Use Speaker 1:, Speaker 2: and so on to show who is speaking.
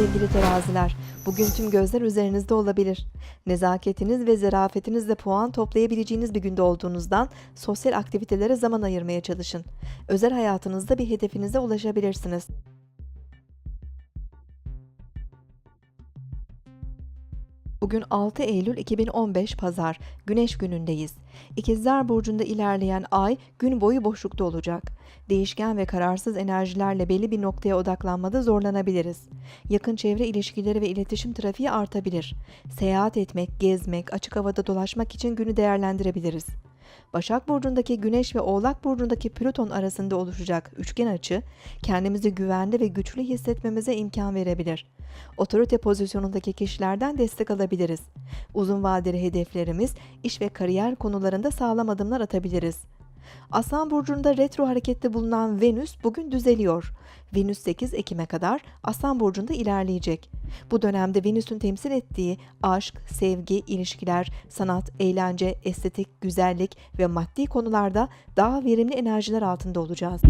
Speaker 1: sevgili teraziler. Bugün tüm gözler üzerinizde olabilir. Nezaketiniz ve zarafetinizle puan toplayabileceğiniz bir günde olduğunuzdan sosyal aktivitelere zaman ayırmaya çalışın. Özel hayatınızda bir hedefinize ulaşabilirsiniz. Bugün 6 Eylül 2015 Pazar, Güneş günündeyiz. İkizler Burcu'nda ilerleyen ay gün boyu boşlukta olacak. Değişken ve kararsız enerjilerle belli bir noktaya odaklanmada zorlanabiliriz. Yakın çevre ilişkileri ve iletişim trafiği artabilir. Seyahat etmek, gezmek, açık havada dolaşmak için günü değerlendirebiliriz. Başak Burcu'ndaki Güneş ve Oğlak Burcu'ndaki Plüton arasında oluşacak üçgen açı, kendimizi güvende ve güçlü hissetmemize imkan verebilir. Otorite pozisyonundaki kişilerden destek alabiliriz. Uzun vadeli hedeflerimiz, iş ve kariyer konularında sağlam adımlar atabiliriz. Aslan Burcu'nda retro harekette bulunan Venüs bugün düzeliyor. Venüs 8 Ekim'e kadar Aslan Burcu'nda ilerleyecek. Bu dönemde Venüs'ün temsil ettiği aşk, sevgi, ilişkiler, sanat, eğlence, estetik, güzellik ve maddi konularda daha verimli enerjiler altında olacağız.